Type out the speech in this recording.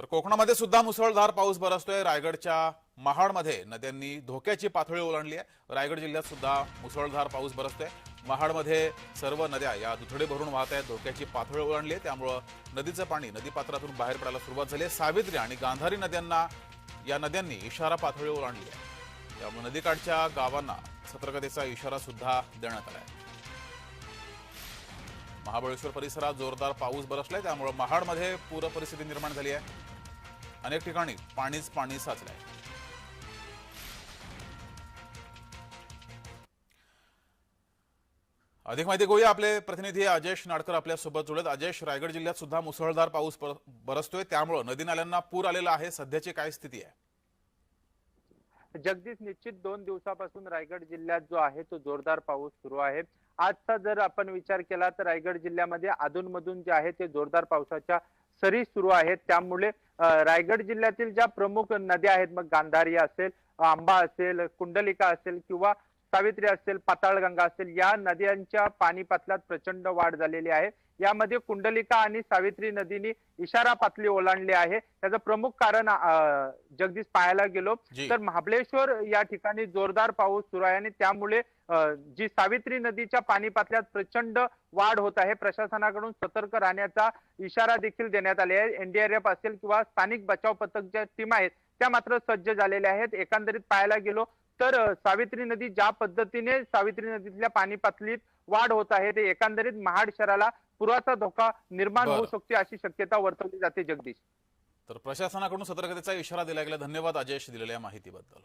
तर कोकणामध्ये सुद्धा मुसळधार पाऊस बरसतोय रायगडच्या महाडमध्ये नद्यांनी धोक्याची पातळी ओलांडली आहे. रायगड जिल्ह्यात सुद्धा मुसळधार पाऊस बरसतोय महाडमध्ये सर्व नद्या या दुथडे भरून वाहत आहेत. धोक्याची पातळी ओलांडली आहे. त्यामुळं नदीचं पाणी नदीपात्रातून बाहेर पडायला सुरुवात झाली आहे. सावित्री आणि गांधारी नद्यांना या नद्यांनी इशारा पातळी ओलांडली आहे. त्यामुळे नदीकाठच्या गावांना सतर्कतेचा इशारा सुद्धा देण्यात आला आहे. महाबळेश्वर परिसरात जोरदार पाऊस बरसलाय त्यामुळे महाडमध्ये पूर परिस्थिती निर्माण झाली आहे. अनेक ठिकाणी पाणीच पाणी साचलंय. अधिक माहिती घेऊया आपले प्रतिनिधी अजयश नाडकर आपल्यासोबत जुळत. अजयश रायगड जिल्ह्यात सुद्धा मुसळधार पाऊस बरसतोय. त्यामुळे नदी नाल्यांना पूर आलेला आहे. सध्याची काय स्थिती आहे? जगदीश निश्चित दोन दिवसापासून रायगड जिल्ह्यात जो आहे तो जोरदार पाऊस सुरू आहे. आजचा जर आपण विचार केला तर रायगड जिल्ह्यामध्ये अधूनमधून जे आहे ते जोरदार पावसाच्या सरी सुरू आहेत. त्यामुळे अं, रायगड जिल्ह्यातील ज्या प्रमुख नद्या आहेत मग गांधारी असेल आंबा असेल कुंडलिका असेल किंवा सावित्री असेल पाताळगंगा असेल या नद्यांच्या पाणी पातळ्यात प्रचंड वाढ झालेली आहे. यामध्ये कुंडलिका आणि सावित्री नदीनी इशारा पातळी ओलांडली आहे. त्याचं प्रमुख कारण जगदीश पाहायला गेलो. तर महाबळेश्वर या ठिकाणी जोरदार पाऊस सुरू आहे आणि त्यामुळे जी सावित्री नदीच्या पाणी पातळ्यात प्रचंड वाढ होत आहे प्रशासनाकडून सतर्क राहण्याचा इशारा देखील देण्यात आले आहे. एनडीआरएफ असेल किंवा स्थानिक बचाव पथक ज्या टीम आहेत त्या मात्र सज्ज झालेल्या आहेत. एकंदरीत पाहायला गेलो तर सावित्री नदी ज्या पद्धतीने सावित्री नदीतल्या पाणी पातळीत वाढ होत आहे ते एकंदरीत महाड शहराला पुराचा धोका निर्माण होऊ. शकते अशी शक्यता वर्तवली जाते जगदीश. तर प्रशासनाकडून सतर्कतेचा इशारा दिला गेला. धन्यवाद अजयश दिलेल्या माहितीबद्दल.